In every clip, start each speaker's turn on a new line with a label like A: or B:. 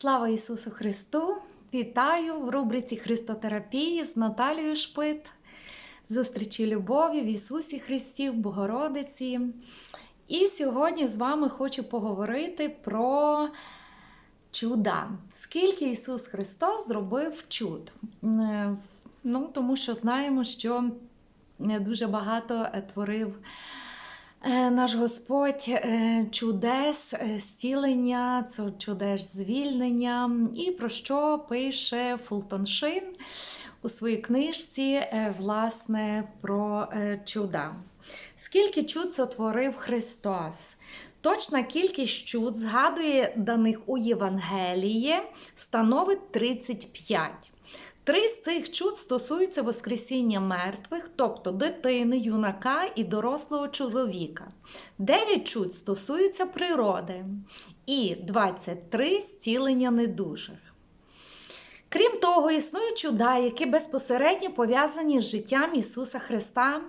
A: Слава Ісусу Христу! Вітаю в рубриці Христотерапії з Наталією Шпит, зустрічі любові в Ісусі Христі, в Богородиці. І сьогодні з вами хочу поговорити про чуда. Скільки Ісус Христос зробив чуд? Е, Ну, тому що знаємо, що дуже багато е, творив. Е, Наш Господь е, чудес, е, зцілення, чудес звільнення. І про що пише Фултон Шин у своїй книжці, власне, про чуда. Скільки чуд сотворив Христос? Точна кількість чуд згадує даних у Євангелії, становить 35. Три з цих чуд стосуються Воскресіння мертвих, тобто дитини, юнака і дорослого чоловіка. Дев'ять чуд стосуються природи і 23 зцілення недужих. Крім того, існують чуда, які безпосередньо пов'язані з життям Ісуса Христа,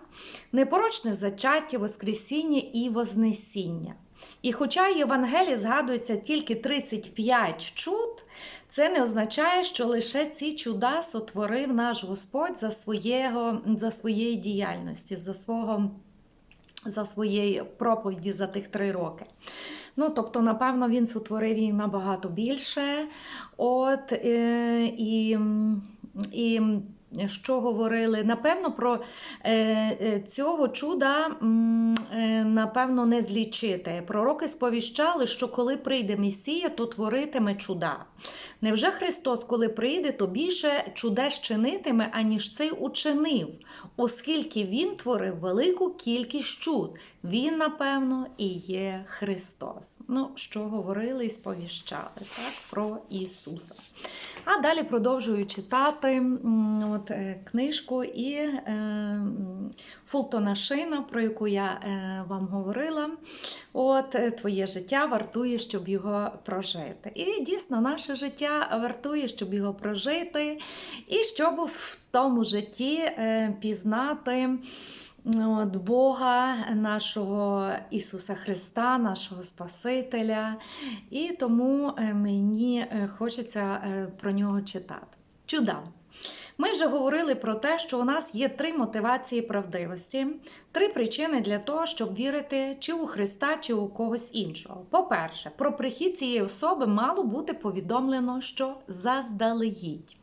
A: непорочне зачаття, Воскресіння і Вознесіння. І хоча в Євангелії згадується тільки 35 чуд, це не означає, що лише ці чуда сотворив наш Господь за, своєго, за своєї діяльності, за свого. За своєї проповіді за тих три роки. Ну, тобто, напевно, він сотворив її набагато більше. От, е, і, і що говорили? Напевно, про е, е, цього чуда, е, напевно, не злічити. Пророки сповіщали, що коли прийде Месія, то творитиме чуда. Невже Христос, коли прийде, то більше чудес чинитиме, аніж цей учинив, оскільки Він творив велику кількість чуд. Він, напевно, і є Христос. Ну, що говорили і сповіщали так, про Ісуса. А далі продовжую читати от, е, книжку і е, Фултона Шина, про яку я е, вам говорила. От е, твоє життя вартує, щоб його прожити. І дійсно, наше життя вартує, щоб його прожити, і щоб в тому житті е, пізнати. От Бога, нашого Ісуса Христа, нашого Спасителя, і тому е, мені е, хочеться е, про нього читати. Чуда. Ми вже говорили про те, що у нас є три мотивації правдивості, три причини для того, щоб вірити чи у Христа, чи у когось іншого. По-перше, про прихід цієї особи мало бути повідомлено, що заздалегідь.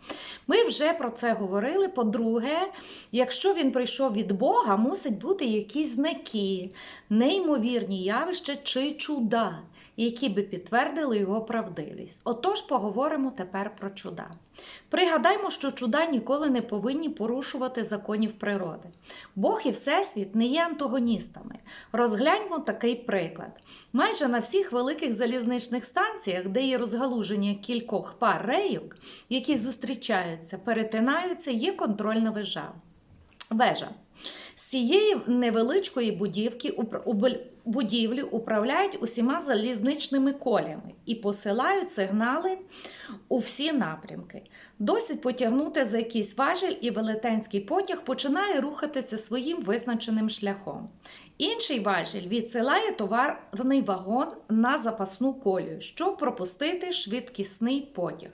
A: Ми вже про це говорили. По-друге, якщо він прийшов від Бога, мусить бути якісь знаки, неймовірні явища чи чуда, які би підтвердили його правдивість. Отож, поговоримо тепер про чуда. Пригадаймо, що чуда ніколи не повинні порушувати законів природи. Бог і Всесвіт не є антагоністами. Розгляньмо такий приклад. Майже на всіх великих залізничних станціях, де є розгалуження кількох пар рейок, які зустрічаються, перетинаються, є контрольна вежа. Вежа. Цієї невеличкої будівки будівлі управляють усіма залізничними колями і посилають сигнали у всі напрямки. Досить потягнути за якийсь важіль, і велетенський потяг починає рухатися своїм визначеним шляхом. Інший важіль відсилає товарний вагон на запасну колію, щоб пропустити швидкісний потяг.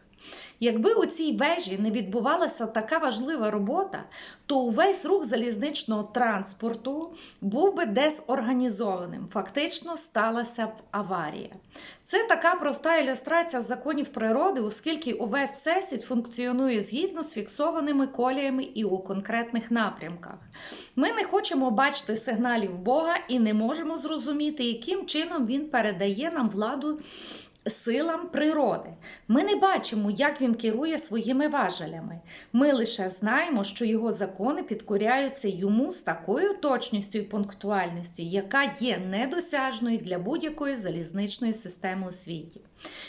A: Якби у цій вежі не відбувалася така важлива робота, то увесь рух залізничного транспорту був би дезорганізованим. Фактично сталася б аварія. Це така проста ілюстрація законів природи, оскільки увесь всесвіт функціонує згідно з фіксованими коліями і у конкретних напрямках. Ми не хочемо бачити сигналів Бога і не можемо зрозуміти, яким чином він передає нам владу силам природи. Ми не бачимо, як він керує своїми важелями. Ми лише знаємо, що його закони підкоряються йому з такою точністю і пунктуальністю, яка є недосяжною для будь-якої залізничної системи у світі.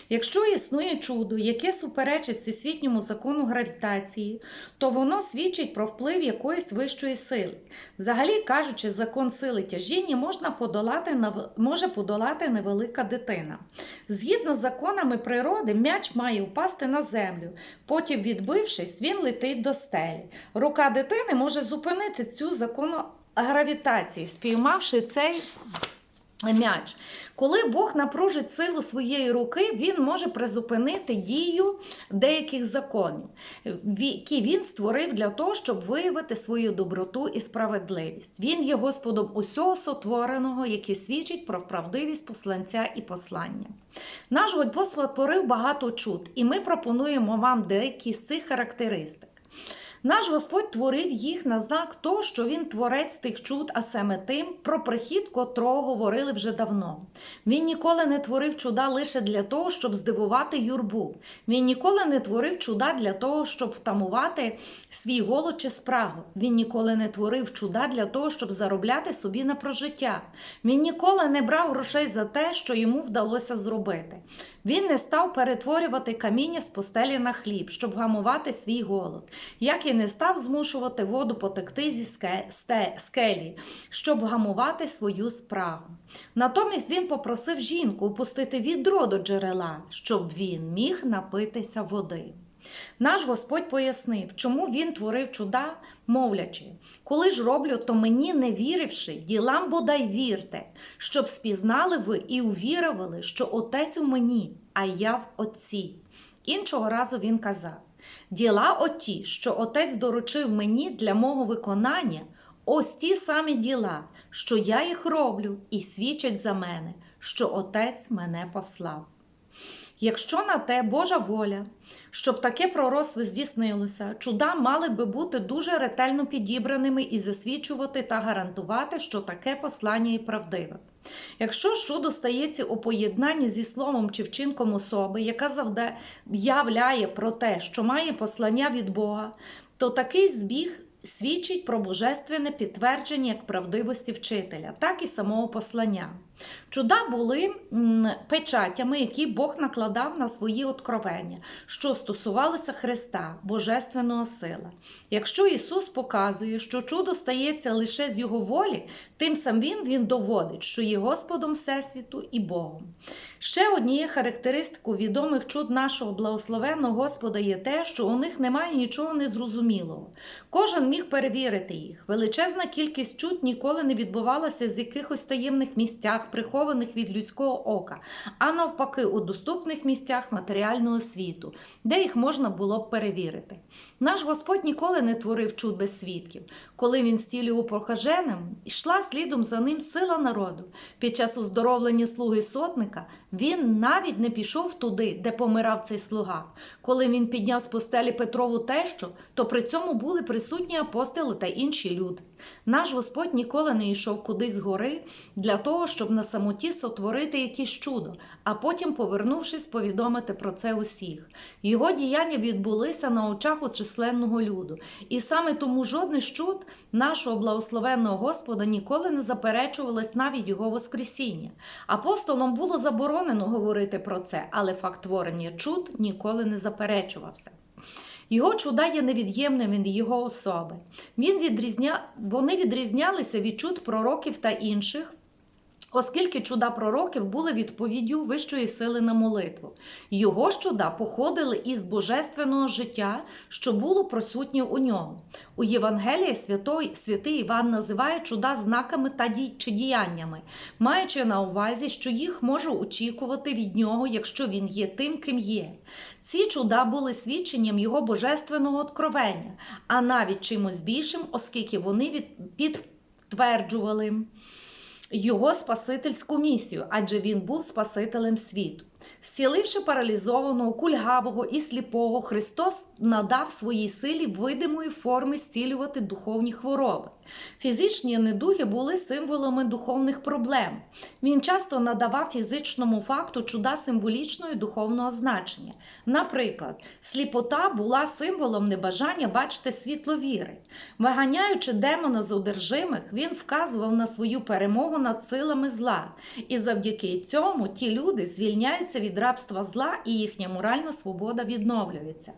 A: Якщо існує чудо, яке суперечить всесвітньому закону гравітації, то воно свідчить про вплив якоїсь вищої сили. Взагалі кажучи, закон сили тяжіння можна подолати, може подолати невелика дитина. Згідно з законами природи, м'яч має упасти на землю. Потім, відбившись, він летить до стелі. Рука дитини може зупинити цю закону гравітації, спіймавши цей М'яч. Коли Бог напружить силу своєї руки, він може призупинити дію деяких законів, які він створив для того, щоб виявити свою доброту і справедливість. Він є Господом усього сотвореного, який свідчить про правдивість посланця і послання. Наш Господь створив багато чуд, і ми пропонуємо вам деякі з цих характеристик. Наш Господь творив їх на знак того, що Він творець тих чуд, а саме тим, про прихід котрого говорили вже давно. Він ніколи не творив чуда лише для того, щоб здивувати юрбу. Він ніколи не творив чуда для того, щоб втамувати свій голод чи спрагу. Він ніколи не творив чуда для того, щоб заробляти собі на прожиття. Він ніколи не брав грошей за те, що йому вдалося зробити. Він не став перетворювати каміння з постелі на хліб, щоб гамувати свій голод, як і не став змушувати воду потекти зі скелі, щоб гамувати свою спрагу. Натомість він попросив жінку опустити відро до джерела, щоб він міг напитися води. Наш Господь пояснив, чому він творив чуда, мовлячи, коли ж роблю, то мені не віривши, ділам бодай вірте, щоб спізнали ви і увірували, що Отець у мені, а я в Отці. Іншого разу він казав: Діла оті, що Отець доручив мені для мого виконання, ось ті самі діла, що я їх роблю, і свідчать за мене, що Отець мене послав. Якщо на те Божа воля, щоб таке пророцтво здійснилося, чуда мали би бути дуже ретельно підібраними і засвідчувати та гарантувати, що таке послання і правдиве. Якщо чудо стається у поєднанні зі словом чи вчинком особи, яка завде являє про те, що має послання від Бога, то такий збіг свідчить про божественне підтвердження як правдивості вчителя, так і самого послання. Чуда були печатями, які Бог накладав на свої откровення, що стосувалися Христа, Божественного сила. Якщо Ісус показує, що чудо стається лише з Його волі, тим самим Він доводить, що є Господом Всесвіту і Богом. Ще однією характеристикою відомих чуд нашого благословенного Господа є те, що у них немає нічого незрозумілого. Кожен міг перевірити їх. Величезна кількість чуд ніколи не відбувалася з якихось таємних місцях, прихованих від людського ока, а навпаки, у доступних місцях матеріального світу, де їх можна було б перевірити. Наш Господь ніколи не творив чуд без свідків. Коли він стілював прокаженим, йшла слідом за ним сила народу. Під час оздоровлення слуги сотника він навіть не пішов туди, де помирав цей слуга. Коли він підняв з постелі Петрову тещу, то при цьому були присутні апостоли та інші люди. Наш Господь ніколи не йшов кудись згори для того, щоб на самоті сотворити якесь чудо, а потім, повернувшись, повідомити про це усіх. Його діяння відбулися на очах у численного люду, і саме тому жодне чуд нашого благословенного Господа ніколи не заперечувалось навіть його Воскресіння. Апостолам було заборонено говорити про це, але факт творення чуд ніколи не заперечувався. Його чуда є невід'ємним від його особи. Він відрізня... Вони відрізнялися від чуд пророків та інших, оскільки чуда пророків були відповіддю вищої сили на молитву. Його ж чуда походили із божественного життя, що було присутнє у ньому. У Євангелії святой, святий Іван називає чуда знаками та дій, чи діяннями, маючи на увазі, що їх може очікувати від нього, якщо він є тим, ким є. Ці чуда були свідченням його божественного откровення, а навіть чимось більшим, оскільки вони від... підтверджували його спасительську місію, адже він був Спасителем світу. Зціливши паралізованого, кульгавого і сліпого, Христос надав своїй силі видимої форми зцілювати духовні хвороби. Фізичні недуги були символами духовних проблем. Він часто надавав фізичному факту чуда символічного і духовного значення. Наприклад, сліпота була символом небажання бачити світло віри. Виганяючи демона з одержимих, він вказував на свою перемогу над силами зла, і завдяки цьому ті люди звільняються від рабства зла і їхня моральна свобода відновлюється.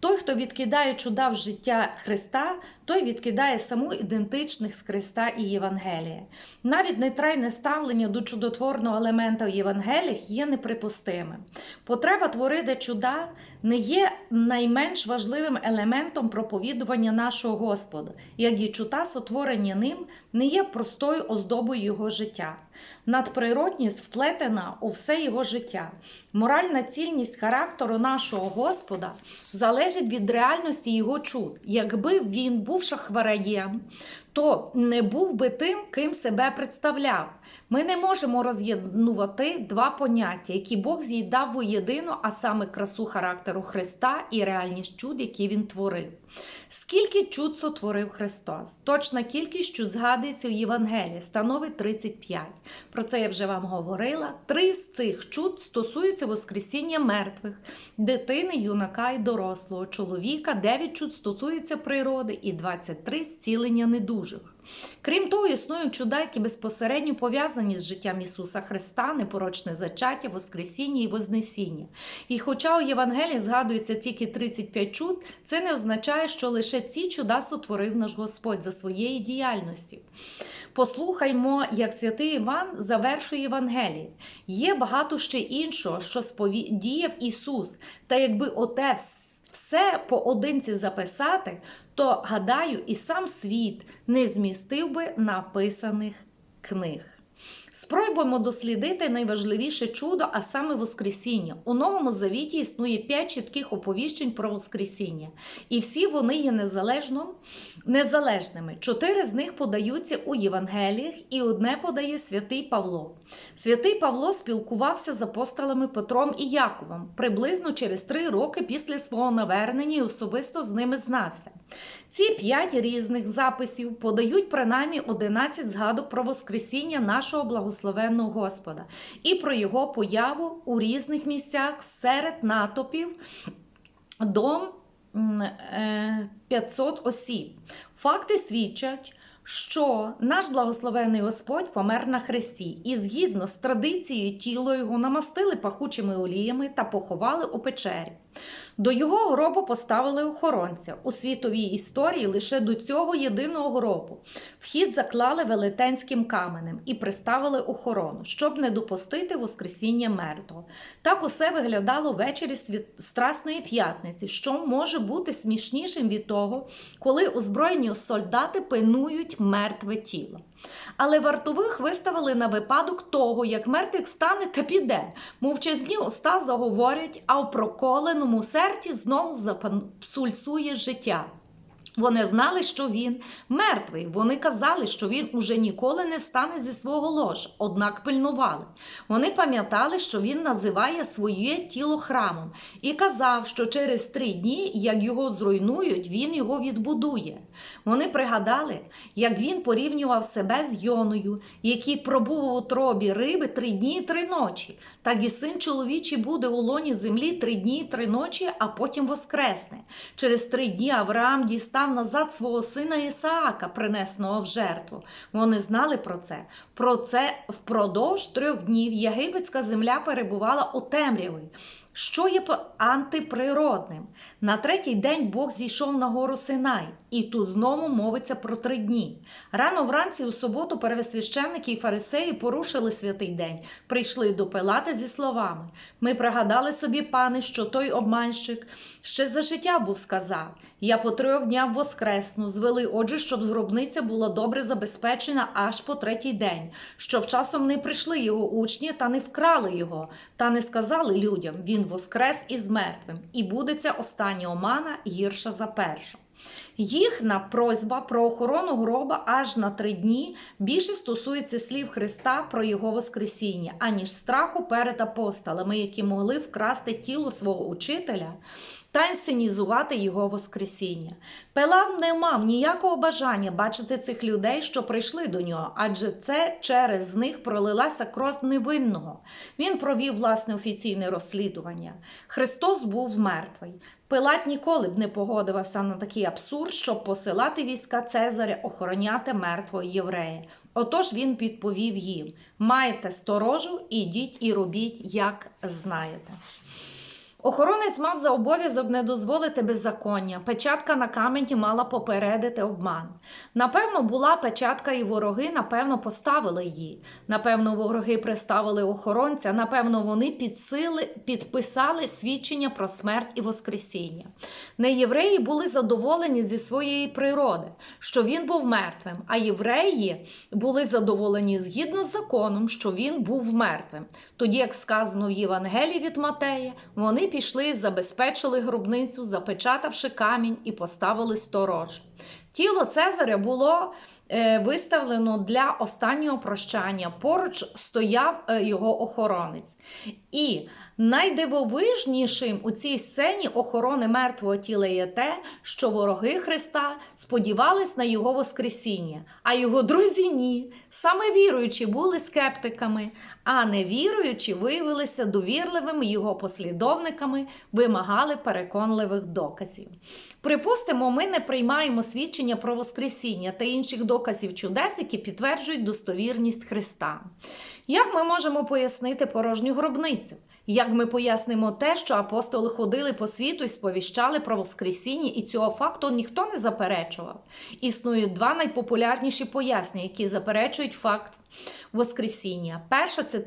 A: Той, хто відкидає чуда в життя Христа, той відкидає саму ідентичних з Христа і Євангелія. Навіть нейтральне ставлення до чудотворного елемента в Євангеліях є неприпустимим. Потреба творити чуда не є найменш важливим елементом проповідування нашого Господа, як і чута, сотворення ним, не є простою оздобою його життя. Надприродність вплетена у все його життя. Моральна цільність характеру нашого Господа залежить від реальності його чуд. Якби він був шахвараєм, то не був би тим, ким себе представляв. Ми не можемо роз'єднувати два поняття, які Бог з'їдав воєдино, а саме красу характеру Христа і реальність чуд, які він творив. Скільки чуд сотворив Христос? Точна кількість чуд згадується у Євангелії, становить 35. Про це я вже вам говорила. Три з цих чуд стосуються Воскресіння мертвих, дитини, юнака і дорослого, чоловіка, 9 чуд стосуються природи і 23 зцілення недужих. Крім того, існують чуда, які безпосередньо пов'язані з життям Ісуса Христа, непорочне зачаття, Воскресіння і Вознесіння. І хоча у Євангелії згадується тільки 35 чуд, це не означає, що лише ці чуда сотворив наш Господь за своєї діяльності. Послухаймо, як святий Іван завершує Євангеліє. Є багато ще іншого, що сповідіяв Ісус, та якби оте все поодинці записати, то, гадаю, і сам світ не змістив би написаних книг. Спробуємо дослідити найважливіше чудо, а саме Воскресіння. У Новому Завіті існує п'ять чітких оповіщень про Воскресіння, і всі вони є незалежно, незалежними. Чотири з них подаються у Євангеліях, і одне подає святий Павло. Святий Павло спілкувався з апостолами Петром і Яковом приблизно через три роки після свого навернення і особисто з ними знався. Ці п'ять різних записів подають принаймні 11 згадок про Воскресіння нашого благословенного Господа і про його появу у різних місцях серед натопів до 500 осіб. Факти свідчать. Що наш благословений Господь помер на хресті, і згідно з традицією тіло його намастили пахучими оліями та поховали у печері. До його гробу поставили охоронця. У світовій історії лише до цього єдиного гробу. Вхід заклали велетенським каменем і приставили охорону, щоб не допустити Воскресіння мертвого. Так усе виглядало ввечері Страсної п'ятниці, що може бути смішнішим від того, коли озброєні солдати пильнують мертве тіло. Але вартових виставили на випадок того, як мертвих стане та піде. Мовчазні уста заговорять, а в проколеному серці знову запульсує життя. Вони знали, що він мертвий. Вони казали, що він уже ніколи не встане зі свого ложа, однак пильнували. Вони пам'ятали, що він називає своє тіло храмом і казав, що через три дні, як його зруйнують, він його відбудує. Вони пригадали, як він порівнював себе з Йоною, який пробув у тробі риби три дні і три ночі. Так і син чоловічий буде у лоні землі три дні і три ночі, а потім воскресне. Через три дні Авраам дістав назад свого сина Ісаака, принесеного в жертву. Вони знали про це. Про це впродовж трьох днів єгипетська земля перебувала у темряві що є антиприродним. На третій день Бог зійшов на гору Синай, і тут знову мовиться про три дні. Рано вранці у суботу первосвященники і фарисеї порушили святий день, прийшли до Пилата зі словами: Ми пригадали собі, пане, що той обманщик ще за життя був сказав: Я по трьох днях воскресну, звели, отже, щоб згробниця була добре забезпечена аж по третій день, щоб часом не прийшли його учні та не вкрали його, та не сказали людям. Він воскрес із мертвим, і буде ця остання омана гірша за першу. Їхня просьба про охорону гроба аж на три дні більше стосується слів Христа про Його Воскресіння, аніж страху перед апостолами, які могли вкрасти тіло свого учителя та інсценізувати його Воскресіння. Пелам не мав ніякого бажання бачити цих людей, що прийшли до нього, адже це через них пролилася кров невинного. Він провів власне офіційне розслідування. Христос був мертвий. Пилат ніколи б не погодився на такий абсурд, щоб посилати війська Цезаря охороняти мертвого єврея. Отож він відповів їм: Майте сторожу, ідіть і робіть, як знаєте. Охоронець мав за обов'язок не дозволити беззаконня. Печатка на камені мала попередити обман. Напевно, була печатка, і вороги, напевно, поставили її. Напевно, вороги приставили охоронця. Напевно, вони підсили, підписали свідчення про смерть і Воскресіння. Неєвреї були задоволені зі своєї природи, що він був мертвим, а євреї були задоволені згідно з законом, що він був мертвим. Тоді, як сказано в Євангелії від Матея, вони пішли, забезпечили гробницю, запечатавши камінь і поставили сторож. Тіло Цезаря було е, виставлено для останнього прощання. Поруч стояв е, його охоронець. І найдивовижнішим у цій сцені охорони мертвого тіла є те, що вороги Христа сподівались на його Воскресіння, а його друзі ні. Саме віруючі були скептиками, а невіруючі виявилися довірливими його послідовниками, вимагали переконливих доказів. Припустимо, ми не приймаємо свідчення про Воскресіння та інших доказів чудес, які підтверджують достовірність Христа. Як ми можемо пояснити порожню гробницю? Як ми пояснимо те, що апостоли ходили по світу і сповіщали про Воскресіння, і цього факту ніхто не заперечував? Існують два найпопулярніші пояснення, які заперечують факт Воскресіння. Перше це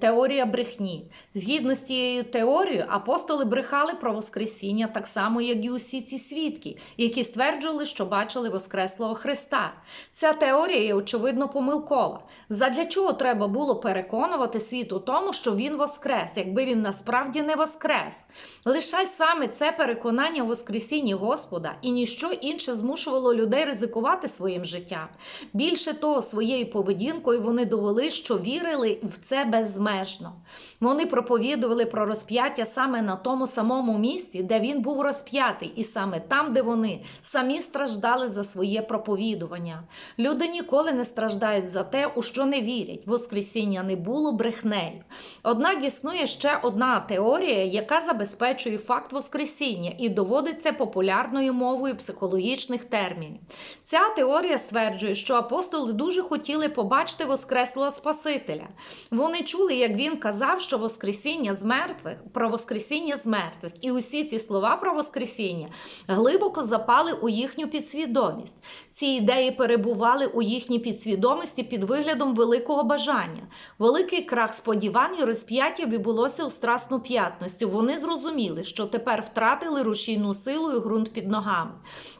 A: теорія брехні. Згідно з цією теорією, апостоли брехали про Воскресіння так само, як і усі ці свідки, які стверджували, що бачили Воскреслого Христа. Ця теорія є очевидно помилкова. Задля чого треба було переконувати світ у тому, що він воскрес, якби він насправді не воскрес? Лише саме це переконання у Воскресінні Господа і ніщо інше змушувало людей ризикувати своїм життям. Більше того, своєю поведінкою вони довели, що вірили в це безмежно. Вони проповідували про розп'яття саме на тому самому місці, де він був розп'ятий, і саме там, де вони самі страждали за своє проповідування. Люди ніколи не страждають за те, у що не вірять. Воскресіння не було брехнею. Однак існує ще одна теорія, яка забезпечує факт Воскресіння і доводиться популярною мовою психологічних термінів. Ця теорія стверджує, що апостоли дуже хотіли побачити Воскреслого Спасителя. Вони чули, як він казав, що Воскресіння з мертвих про Воскресіння з мертвих, і усі ці слова про Воскресіння глибоко запали у їхню підсвідомість. Ці ідеї перебували у їхній підсвідомості під виглядом великого бажання. Великий крах сподівань і розп'яття відбулося у Страсну п'ятницю. Вони зрозуміли, що тепер втратили рушійну силу і ґрунт під ногами.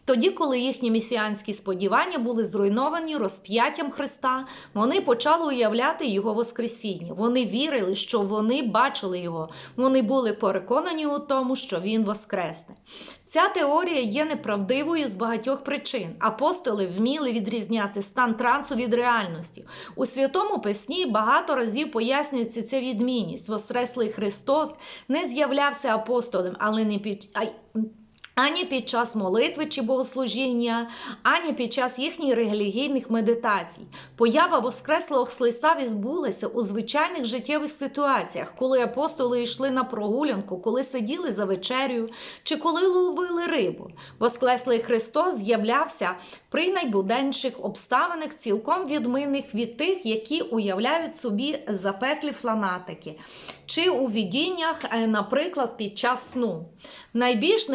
A: Тоді, коли їхні месіанські сподівання були зруйновані розп'яттям Христа, вони почали уявляти Його Воскресіння. Вони вірили, що вони бачили його. Вони були переконані у тому, що Він воскресне. Ця теорія є неправдивою з багатьох причин. Апостоли вміли відрізняти стан трансу від реальності. У Святому писні багато разів пояснюється ця відмінність. Воскреслий Христос не з'являвся апостолем, але не під. Ані під час молитви чи богослужіння, ані під час їхніх релігійних медитацій. Поява Воскреслого Христа відбулася у звичайних життєвих ситуаціях, коли апостоли йшли на прогулянку, коли сиділи за вечерю чи коли ловили рибу. Воскреслий Христос з'являвся при найбуденніших обставинах, цілком відмінних від тих, які уявляють собі запеклі фанатики, чи у видіннях, е, наприклад, під час сну. Найбільш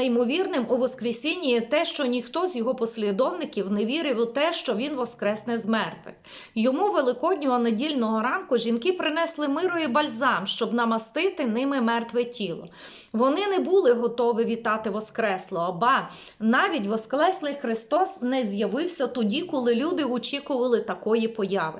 A: неймовірним у Воскресінні те, що ніхто з його послідовників не вірив у те, що він воскресне з мертвих. Йому великоднього недільного ранку жінки принесли миро і бальзам, щоб намастити ними мертве тіло. Вони не були готові вітати Воскреслого, ба навіть Воскреслий Христос не з'явився тоді, коли люди очікували такої появи.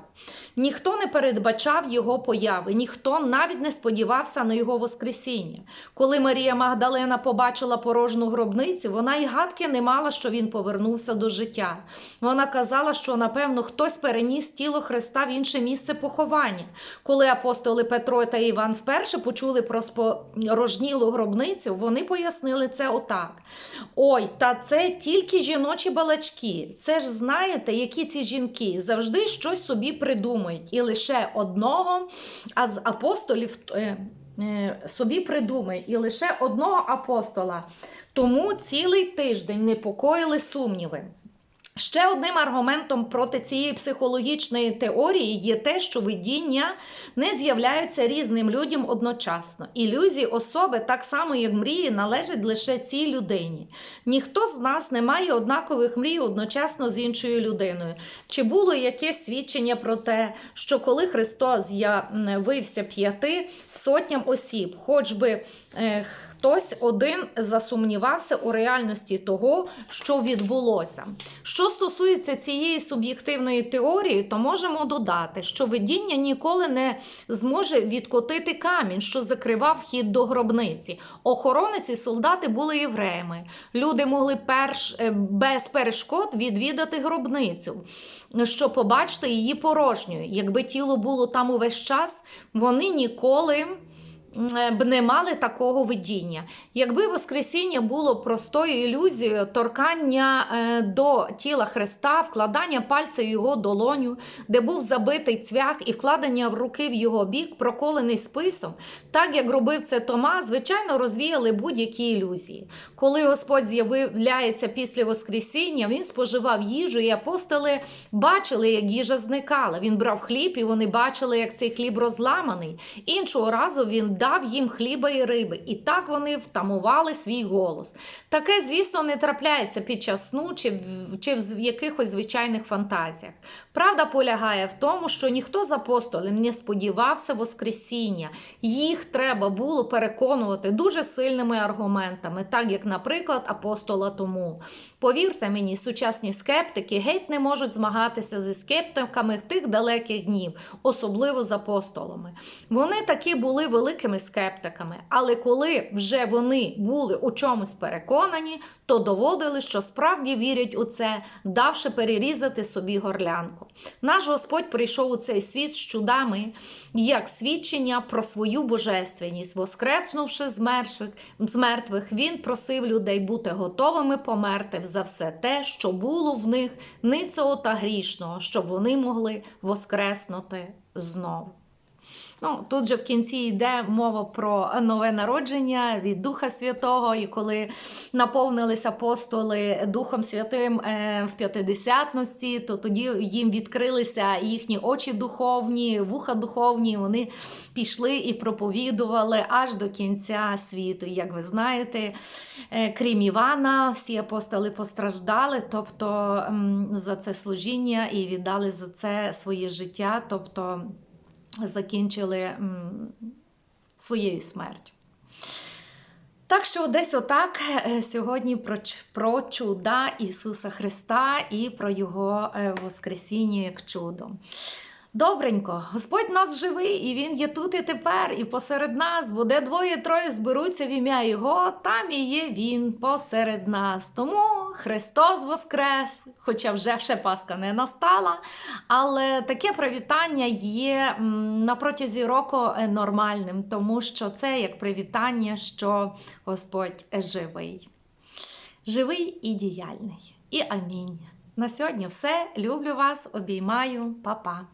A: Ніхто не передбачав його появи, ніхто навіть не сподівався на його Воскресіння. Коли Марія Магдалена побачила порожну гробницю, вона й гадки не мала, що він повернувся до життя. Вона казала, що напевно хтось переніс тіло Христа в інше місце поховання. Коли апостоли Петро та Іван вперше почули про спорожнілу гробницю, вони пояснили це отак: ой, та це тільки жіночі балачки. Це ж знаєте, які ці жінки завжди щось собі придумують, і лише одного а з апостолів. е, е, собі придумає і лише одного апостола. Тому цілий тиждень непокоїли сумніви. Ще одним аргументом проти цієї психологічної теорії є те, що видіння не з'являються різним людям одночасно. Ілюзії особи, так само як мрії, належать лише цій людині. Ніхто з нас не має однакових мрій одночасно з іншою людиною. Чи було якесь свідчення про те, що коли Христос з'явився п'яти сотням осіб, хоч би е, хтось один засумнівався у реальності того, що відбулося? Що стосується цієї суб'єктивної теорії, то можемо додати, що видіння ніколи не зможе відкотити камінь, що закривав вхід до гробниці. Охоронець і солдати були євреями. Люди могли перш е, без перешкод відвідати гробницю, щоб побачити її порожньою. Якби тіло було там увесь час, вони ніколи б не мали такого видіння. Якби Воскресіння було простою ілюзією, торкання е, до тіла Христа, вкладання пальця в його долоню, де був забитий цвях і вкладення в руки в його бік, проколений списом, так як робив це Тома, звичайно, розвіяли будь-які ілюзії. Коли Господь з'являється після Воскресіння, він споживав їжу, і апостоли бачили, як їжа зникала. Він брав хліб, і вони бачили, як цей хліб розламаний. Іншого разу він дав їм хліба і риби, і так вони втамували свій голос. Таке, звісно, не трапляється під час сну чи в, чи в якихось звичайних фантазіях. Правда полягає в тому, що ніхто з апостолів не сподівався Воскресіння. Їх треба було переконувати дуже сильними аргументами, так як, наприклад, апостола тому. Повірте мені, сучасні скептики геть не можуть змагатися зі скептиками тих далеких днів, особливо з апостолами. Вони таки були великими скептиками, але коли вже вони були у чомусь переконані, то доводили, що справді вірять у це, давши перерізати собі горлянку. Наш Господь прийшов у цей світ з чудами, як свідчення про свою божественність, воскреснувши з мертвих, з мертвих, він просив людей бути готовими померти за все те, що було в них ницого та грішного, щоб вони могли воскреснути знову. Ну, тут же в кінці йде мова про нове народження від Духа Святого, і коли наповнились апостоли Духом Святим е, в п'ятидесятності, то тоді їм відкрилися їхні очі духовні, вуха духовні. Вони пішли і проповідували аж до кінця світу. Як ви знаєте, е, крім Івана, всі апостоли постраждали, тобто за це служіння і віддали за це своє життя. тобто закінчили своєю смертю. Так що десь отак е, сьогодні про, про чуда Ісуса Христа і про Його е, Воскресіння як чудо. Добренько, Господь нас живий, і Він є тут і тепер, і посеред нас, бо де двоє-троє зберуться в ім'я Його, там і є Він посеред нас. Тому Христос Воскрес, хоча вже ще Пасха не настала, але таке привітання є на протязі року е, нормальним, тому що це як привітання, що Господь живий. Живий і діяльний. І амінь. На сьогодні все. Люблю вас, обіймаю, Па-па.